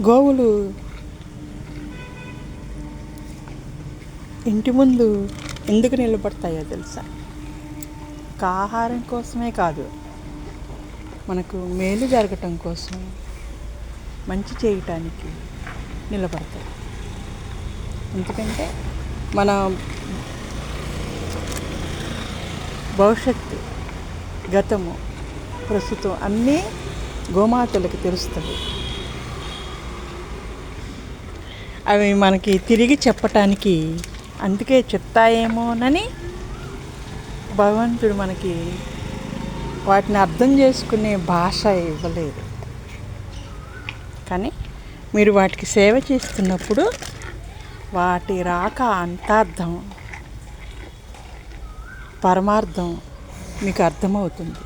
గోవులు ఇంటి ముందు ఎందుకు నిలబడతాయో తెలుసా? ఒక ఆహారం కోసమే కాదు. మనకు మేలు జరగటం కోసం మంచి చేయటానికి నిలబడతాయి. ఎందుకంటే మన భవిష్యత్తు గతము ప్రస్తుతం అన్నీ గోమాతలకు తెలుస్తుంది. అవి మనకి తిరిగి చెప్పటానికి అందుకే చెప్తాయేమోనని భగవంతుడు మనకి వాటిని అర్థం చేసుకునే భాష ఇవ్వలేదు. కానీ మీరు వాటికి సేవ చేస్తున్నప్పుడు వాటి రాక అంతార్థం పరమార్థం మీకు అర్థమవుతుంది.